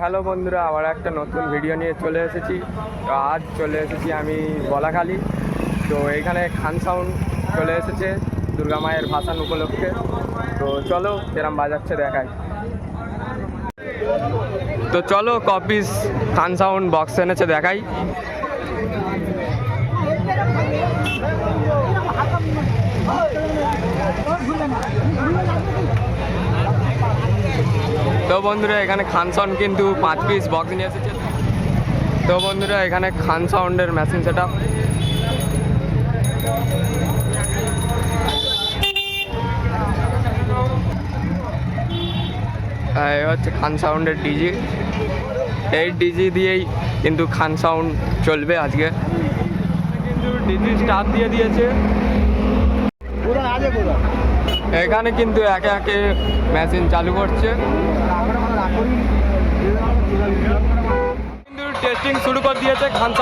Hello বন্ধুরা, আবার একটা নতুন ভিডিও নিয়ে চলে এসেছি। তো আজ চলে এসেছি আমি বলাখালি। তো এখানে খান সাউন্ড চলে এসেছে দুর্গা মায়ের ভাসান উপলক্ষে। তো চলো এরম বাজাচ্ছে দেখাই। তো চলো কপিস খান সাউন্ড বক্স এনেছে দেখাই। বন্ধুরা এখানে খান সাউন্ড কিন্তু পাঁচ পিস বক্স নিয়ে এসেছে। তো বন্ধুরা এখানে খান সাউন্ডের মেশিন সেট এই হচ্ছে খান সাউন্ডের ডিজি এই ডিজি দিয়েই কিন্তু খান সাউন্ড চলবে আজকে। কিন্তু ডিজি স্টার্ট দিয়ে দিয়েছে। এখানে কিন্তু একে একে মেশিন চালু করছে। টেস্টিং শুরু করে দিয়েছে খান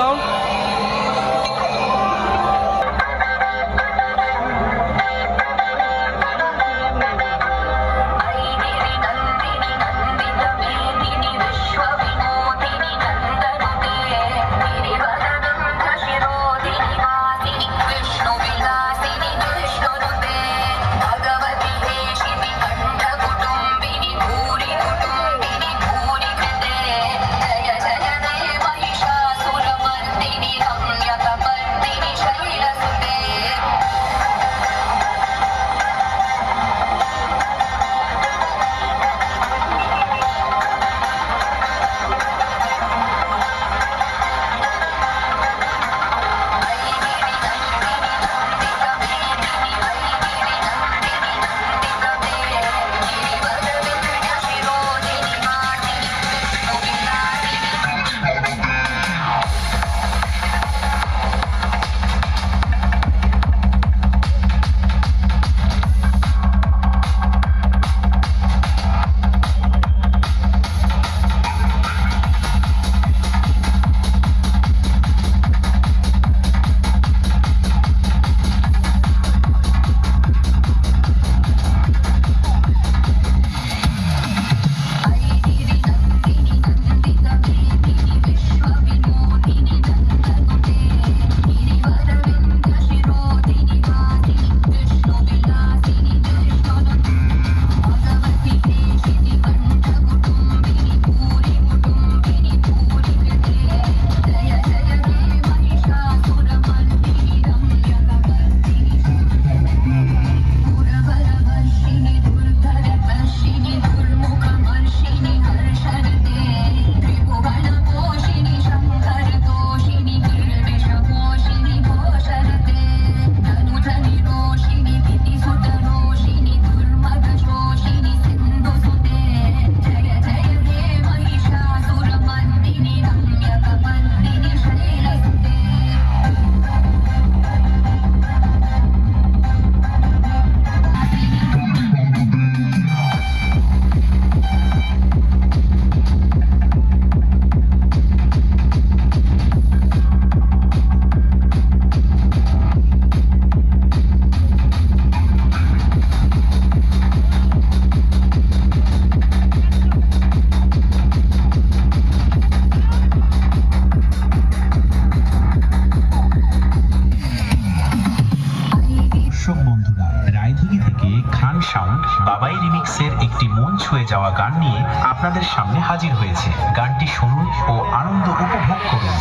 বাবাই রিমিক্সের একটি মন ছুঁয়ে যাওয়া গান নিয়ে আপনাদের সামনে হাজির হয়েছে। গানটি শুনুন ও আনন্দ উপভোগ করুন।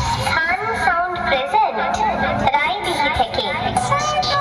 থেকে।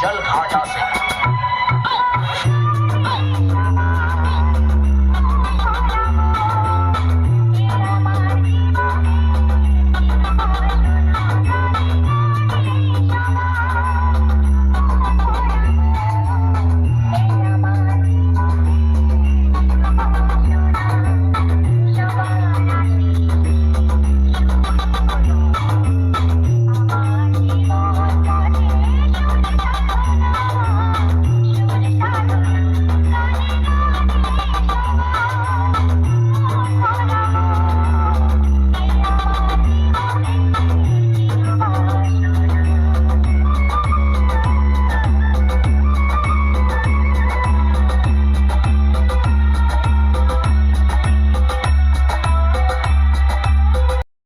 जल घाटा से